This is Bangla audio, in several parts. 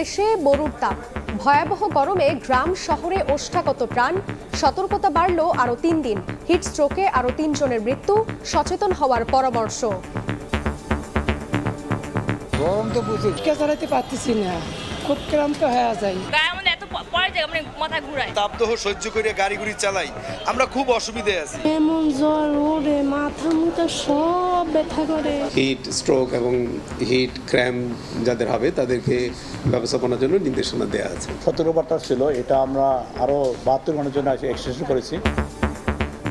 দেশে মরুর তাপ। ভয়াবহ গরমে গ্রাম শহরে ওষ্ঠাগত প্রাণ। সতর্কতা বাড়ল আরও তিন দিন। হিট স্ট্রোকে আরও তিনজনের মৃত্যু সচেতন হওয়ার পরামর্শ। গরম তো বুঝি চালাতে পারতেছি না। খুব ক্লান্ত হয়ে যায় এত যায় মানে মাথা ঘুরায়। তাপদহ সহ্য করে গাড়ি গুড়ি চালাই। আমরা খুব অসুবিধায় আছি। এমন জ্বর ওরে মাথা মুথা সব ব্যথা করে। হিট স্ট্রোক এবং হিট ক্র্যাম যাদের হবে তাদেরকে ব্যবস্থাপনার জন্য নির্দেশনা দেওয়া আছে। সতেরো বার্তা ছিল এটা আমরা আরও বাহাত্তর ঘণ্টার জন্য এক্সটেনশন করেছি।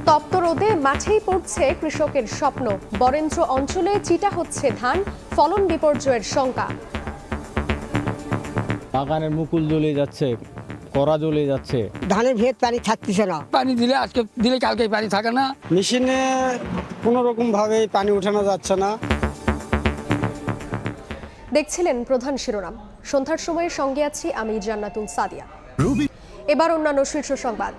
তপ্ত রোদে মাঠেই পড়ছে কৃষকের স্বপ্ন। বরেন্দ্র অঞ্চলে চিটা হচ্ছে ধান ফলন বিপর্যয়ের শঙ্কা। বাগানের মুকুল জ্বলে যাচ্ছে। কড়া জ্বলে যাচ্ছে। ধানের ভেদ পানি থাকতেছে না। পানি দিলে আজকে দিলে কালকে পানি থাকে না। মেশিনে কোনো রকম ভাবে পানি উঠানো যাচ্ছে না। দেখছিলেন প্রধান শিরোনাম। সন্ধ্যার সময়ের সঙ্গে আছি আমি জান্নাতুল সাদিয়া। এবার অন্যান্য শীর্ষ সংবাদ।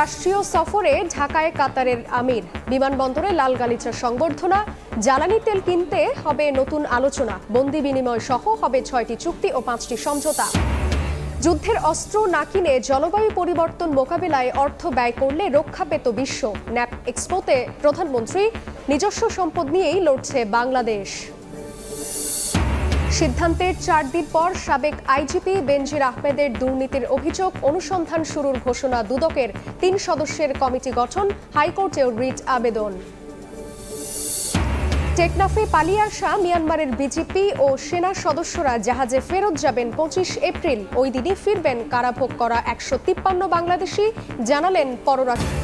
রাষ্ট্রীয় সফরে ঢাকায় কাতারের আমির। বিমানবন্দরে লাল গালিচার সংবর্ধনা, জ্বালানি তেল কিনতে হবে নতুন আলোচনা। বন্দি বিনিময় সহ হবে ছয়টি চুক্তি ও পাঁচটি সমঝোতা। যুদ্ধের অস্ত্র না কিনে জলবায়ু পরিবর্তন মোকাবিলায় অর্থ ব্যয় করলে রক্ষা পেত বিশ্ব। ন্যাপ এক্সপোতে প্রধানমন্ত্রী নিজস্ব সম্পদ নিয়েই লড়ছে বাংলাদেশ। সিদ্ধান্তের চার দিন পর সাবেক আইজিপি বেনজির আহমেদের দুর্নীতির অভিযোগ অনুসন্ধান শুরুর ঘোষণা দুদকের তিন সদস্যের কমিটি গঠন, হাইকোর্টেও রিট আবেদন। টেকনাফে পালিয়ে আসা মিয়ানমারের বিজেপি ও সেনা সদস্যরা জাহাজে ফেরত যাবেন পঁচিশ এপ্রিল। ওই দিনই ফিরবেন কারাভোগ করা একশো তিপ্পান্ন বাংলাদেশি, জানালেন পররাষ্ট্র